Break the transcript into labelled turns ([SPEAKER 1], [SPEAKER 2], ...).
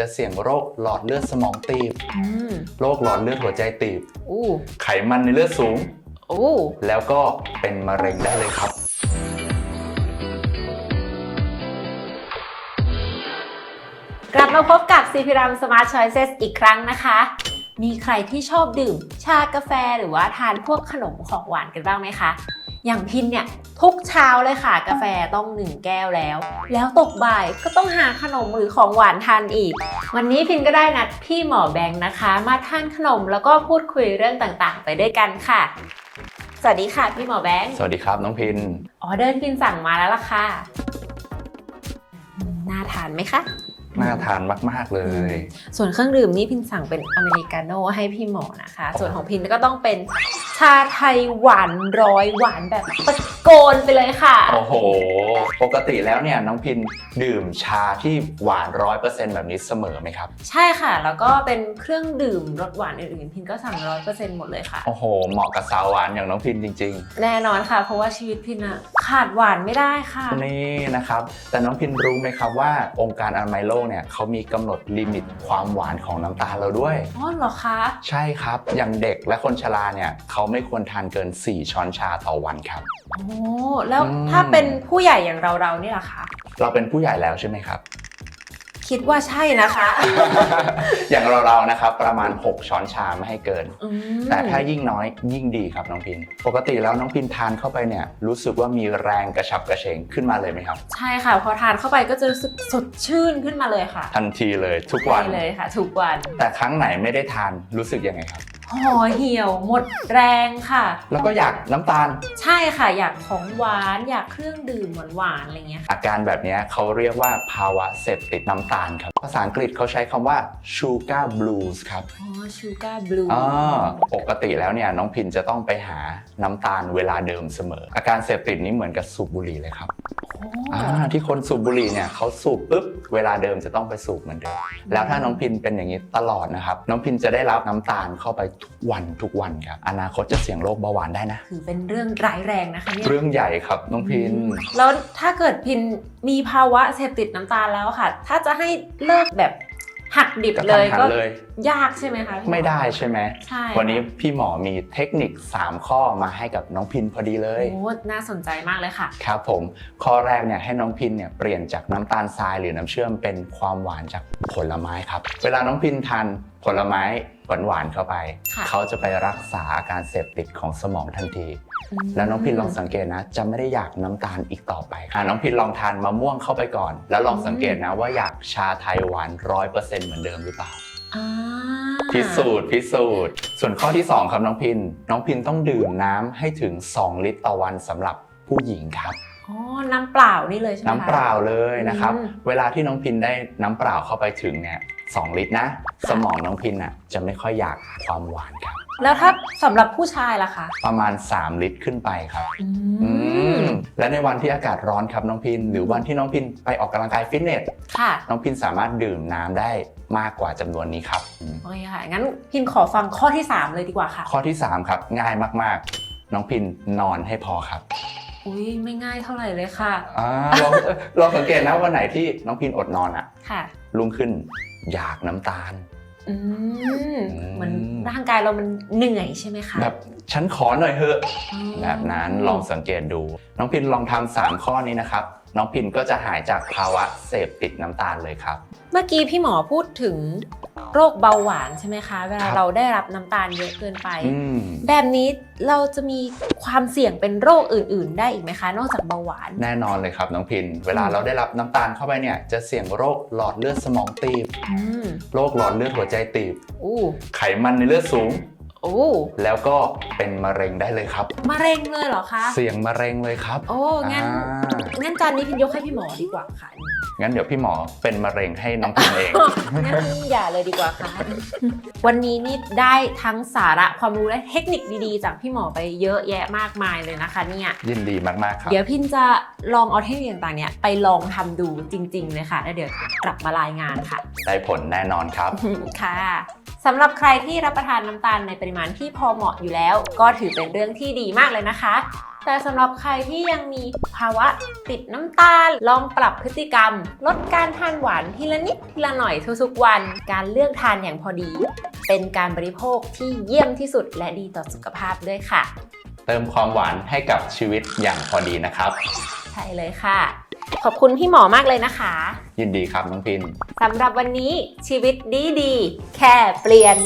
[SPEAKER 1] จะเสี่ยงโรคหลอดเลือดสมองตีบ
[SPEAKER 2] อืม
[SPEAKER 1] โรคหลอดเลือดหัวใจตีบ
[SPEAKER 2] อู้
[SPEAKER 1] ไขมันในเลือดสูง
[SPEAKER 2] อู้
[SPEAKER 1] แล้วก็เป็นมะเร็งได้เลยครับ
[SPEAKER 2] กลับมาพบกับซีพิรัม Smart Choices อีกครั้งนะคะ มีใครที่ชอบดื่ม ชากาแฟหรือว่าทานพวกขนมของหวานกันบ้างไหมคะ อย่างพินเนี่ยทุกเช้าเลยค่ะ กาแฟต้องหนึ่งแก้วแล้ว แล้วตกบ่ายก็ต้องหาขนมหรือของหวานทานอีก วันนี้พินก็ได้นัดพี่หมอแบงค์นะคะ มาทานขนมแล้วก็พูดคุยเรื่องต่างๆ ไปด้วยกันค่ะ สวัสดีค่ะพี่หมอแบงค์
[SPEAKER 1] สวัสดีครับน้องพิน
[SPEAKER 2] ออเดอร์พินสั่งมาแล้วล่ะค่ะอืมน่าทานไหมคะ
[SPEAKER 1] น่าทานมาก ๆ เลย
[SPEAKER 2] ส่วนเครื่องดื่มนี่พินสั่งเป็นอเมริกาโน่ให้พี่หมอนะคะ ส่วนของพินก็ต้องเป็น ชาไทยหวานร้อยหวานแบบตะโกนไปเลยค่ะ
[SPEAKER 1] โอ้โห ปกติแล้วเนี่ยน้องพินดื่มชาที่หวานร้อยเปอร์เซ็นต์แบบนี้เสมอไหมครับ
[SPEAKER 2] ใช่ค่ะ แล้วก็เป็นเครื่องดื่มรสหวานอื่นๆพินก็สั่งร้อยเปอร์เซ็นต์หมดเลยค่ะ
[SPEAKER 1] โอ้โห เหมาะกับสาวหวานอย่างน้องพินจริง
[SPEAKER 2] แน่นอนค่ะ เพราะว่าชีวิตพินอะขาดหวานไม่ได้ค่ะ
[SPEAKER 1] ๆ นี่นะครับ แต่น้องพินรู้ไหมครับว่าองค์การอนามัยโลกเนี่ยเขามีกำหนดลิมิตความหวานของน้ำตาลเราด้วย
[SPEAKER 2] อ๋อเหรอคะ
[SPEAKER 1] ใช่ครับ อย่างเด็กและคนชราเนี่ยเขาไม่ควรทานเกิน 4 ช้อนชาต่อวันครับ
[SPEAKER 2] โอ้แล้ว
[SPEAKER 1] อืม
[SPEAKER 2] ถ้าเป็นผู้ใหญ่อย่างเราๆนี่ล่ะคะ
[SPEAKER 1] เราเป็นผู้ใหญ่แล้วใช่ไหมครับ
[SPEAKER 2] คิดว่าใช่นะคะ
[SPEAKER 1] อย่างเราๆนะครับ ประมาณ 6 ช้อนชาไม่ให้เกิน
[SPEAKER 2] อืม
[SPEAKER 1] แต่ถ้ายิ่งน้อยยิ่งดีครับน้องพิน ปกติแล้วน้องพินทานเข้าไปเนี่ยรู้สึกว่ามีแรงกระฉับกระเฉงขึ้นมาเลยไหมครับ
[SPEAKER 2] ใช่ค่ะ พอทานเข้าไปก็จะรู้สึกสดชื่นขึ้นมาเลยค่ะ
[SPEAKER 1] ทันทีเลยทุกวัน
[SPEAKER 2] ใช่เลยค่ะ ทุกวัน
[SPEAKER 1] แต่ครั้งไหนไม่ได้ทานรู้สึกยังไงครับ
[SPEAKER 2] ห่อเหี่ยวหมดแรงค่ะ
[SPEAKER 1] แล้วก็อยากน้ำตาล
[SPEAKER 2] ใช่ค่ะอยากของหวานอยากเครื่องดื่มหวานๆอะไรเงี้ยค่ะ
[SPEAKER 1] อาการแบบเนี้ยเขาเรียกว่าภาวะเสพติดน้ำตาลครับ ภาษาอังกฤษเขาใช้คำว่า sugar blues ครับ
[SPEAKER 2] อ๋อชูการ์บลู
[SPEAKER 1] อ่าปกติแล้วเนี่ยน้องพินจะต้องไปหาน้ำตาลเวลาเดิมเสมอ อาการเสพติดนี้เหมือนกับสูบบุหรี่เลยครับอ่าที่คนสูบบุหรี่เนี่ยเขาสูบปุ๊บเวลาเดิมจะต้องไปสูบเหมือนเดิมแล้วถ้าน้องพินเป็นอย่างนี้ตลอดนะครับ น้องพินจะได้รับน้ำตาลเข้าไปทุกวันทุกวันครับอนาคตจะเสี่ยงโรคเบาหวานได้นะ
[SPEAKER 2] ถือเป็นเรื่องร้ายแรงนะคะเนี่ย
[SPEAKER 1] เรื่องใหญ่ครับน้องพิน
[SPEAKER 2] แล้วถ้าเกิดพินมีภาวะเสพติดน้ำตาลแล้วค่ะ ถ้าจะให้เลิกแบบ หักดิบ
[SPEAKER 1] กระ
[SPEAKER 2] เล
[SPEAKER 1] ทัน
[SPEAKER 2] ย
[SPEAKER 1] หัน
[SPEAKER 2] ก็
[SPEAKER 1] เลย
[SPEAKER 2] ยากใช่ไหมคะพี่หอ
[SPEAKER 1] ไม่ได้ใช่ไหม
[SPEAKER 2] ใช่
[SPEAKER 1] วันนี้พี่หมอมีเทคนิค 3 ข้อมาให้กับน้องพินพอดีเลย
[SPEAKER 2] โอ้น่าสนใจมากเลยค่ะ
[SPEAKER 1] ครับผมข้อแรกเนี่ยให้น้องพินเนี่ยเปลี่ยนจากน้ำตาลทรายหรือน้ำเชื่อมเป็นความหวานจากผลไม้ครับ เวลาน้องพินทานผลไม้ หวานๆเข้าไป
[SPEAKER 2] ค่ะ
[SPEAKER 1] เขาจะไปรักษาอาการเสพติดของสมองทันที แล้วน้องพินลองสังเกตนะ จะไม่ได้อยากน้ำตาลอีกต่อไปอะน้องพินลองทานมะม่วงเข้าไปก่อน แล้วลองสังเกตนะว่าอยากชาไทยหวานร้อยเปอร์เซ็นต์เหมือนเดิมหรือเปล่า
[SPEAKER 2] อ่า
[SPEAKER 1] พิสูจน์พิสูจน์ ส่วนข้อที่ 2 ครับน้องพิน น้องพินต้องดื่มน้ำให้ถึง 2 ลิตรต่อวันสำหรับผู้หญิงครับ
[SPEAKER 2] อ๋อ น้ำเปล่านี่เลยใช่ไหมคะ
[SPEAKER 1] น้ำเปล่าเลยนะครับ
[SPEAKER 2] อืม
[SPEAKER 1] เวลาที่น้องพินได้น้ำเปล่าเข้าไปถึงเนี่ย สลิตรนะ
[SPEAKER 2] ค่ะ
[SPEAKER 1] สมองน้องพินอะจะไม่ค่อยอยากความหวานครับ
[SPEAKER 2] แล้วถ้าสำหรับผู้ชายล่ะคะ
[SPEAKER 1] ประมาณ 3 ลิตรขึ้นไปครับ
[SPEAKER 2] อื
[SPEAKER 1] อื
[SPEAKER 2] ม
[SPEAKER 1] มและในวันที่อากาศร้อนครับน้องพิน หรือวันที่น้องพินไปออกกำลังกายฟิตเนส
[SPEAKER 2] ค่ะ
[SPEAKER 1] น้องพินสามารถดื่มน้ำได้มากกว่าจำนวนนี้ครับอืม
[SPEAKER 2] โอเคค่ะงั้นพินขอฟังข้อที่ 3 เลยดีกว่าค่ะ
[SPEAKER 1] ข้อที่ 3 ครับ ง่ายมากๆ น้องพินนอนให้พอครับ
[SPEAKER 2] อุ้ยไม่ง่ายเท่าไหร่เลยค่ะ
[SPEAKER 1] อ่าลองเอ่อลองสังเกตนะวันไหนที่น้องพินอดนอนอะ
[SPEAKER 2] ค่ะ
[SPEAKER 1] รุ่งขึ้นอยากน้ำตาล
[SPEAKER 2] อืม
[SPEAKER 1] อืม
[SPEAKER 2] เหมือนร่างกายเรามันเหนื่อยใช่ไหมคะ
[SPEAKER 1] แบบฉันขอหน่อยเถอะ
[SPEAKER 2] อ๋อ
[SPEAKER 1] แบบนั้นลองสังเกตดู น้องพินลองทำสามข้อนี้นะครับ น้องพินก็จะหายจากภาวะเสพติดน้ำตาลเลยครับ
[SPEAKER 2] เมื่อกี้พี่หมอพูดถึง โรคเบาหวานใช่ไหมคะ เวลา
[SPEAKER 1] ครับ
[SPEAKER 2] เราได้รับน้ำตาลเยอะเกินไป
[SPEAKER 1] อืม
[SPEAKER 2] แบบนี้เราจะมีความเสี่ยงเป็นโรคอื่น ๆ ได้อีกไหมคะ นอกจากเบาหวาน
[SPEAKER 1] แน่นอนเลยครับน้องพิน เวลาเราได้รับน้ำตาลเข้าไปเนี่ยจะเสี่ยงโรคหลอดเลือดสมองตีบ
[SPEAKER 2] อืม
[SPEAKER 1] โรคหลอดเลือดหัวใจตีบ
[SPEAKER 2] อู้
[SPEAKER 1] ไขมันในเลือดสูง
[SPEAKER 2] อู้
[SPEAKER 1] แล้วก็เป็นมะเร็งได้เลยครับ
[SPEAKER 2] มะเร็งเลยเหรอคะ
[SPEAKER 1] เสี่ยงมะเร็งเลยครับ
[SPEAKER 2] โอ้ งั้น
[SPEAKER 1] อ่า
[SPEAKER 2] งั้นจานนี้พินยกให้พี่หมอดีกว่าค่ะ
[SPEAKER 1] งั้นเดี๋ยวพี่หมอเป็นมะเร็งให้น้องพินเอง
[SPEAKER 2] งั้นอย่าเลยดีกว่าค่ะ วันนี้นี่ได้ทั้งสาระความรู้และเทคนิคดีๆ จากพี่หมอไปเยอะแยะมากมายเลยนะคะเนี่ย
[SPEAKER 1] ยินดีมากๆครับ
[SPEAKER 2] เดี๋ยวพินจะลองเอาเทคนิคต่างๆเนี่ยไปลองทำดูจริง ๆ เลยค่ะ แล้วเดี๋ยวกลับมารายงานค่ะ
[SPEAKER 1] ได้ผลแน่นอนครับ
[SPEAKER 2] ค่ะสำหรับใครที่รับประทานน้ำตาลในปริมาณที่พอเหมาะอยู่แล้ว ก็ถือเป็นเรื่องที่ดีมากเลยนะคะ แต่สำหรับใครที่ยังมีภาวะติดน้ำตาล ลองปรับพฤติกรรม ลดการทานหวานทีละนิดทีละหน่อยทุกๆวัน การเลือกทานอย่างพอดี เป็นการบริโภคที่เยี่ยมที่สุดและดีต่อสุขภาพด้วยค่ะ
[SPEAKER 1] เติมความหวานให้กับชีวิตอย่างพอดีนะครับ
[SPEAKER 2] ใช่เลยค่ะ ขอบคุณพี่หมอมากเลยนะคะ
[SPEAKER 1] ยินดีครับน้องพิน
[SPEAKER 2] สำหรับวันนี้ชีวิตดีดีๆแค่เปลี่ยน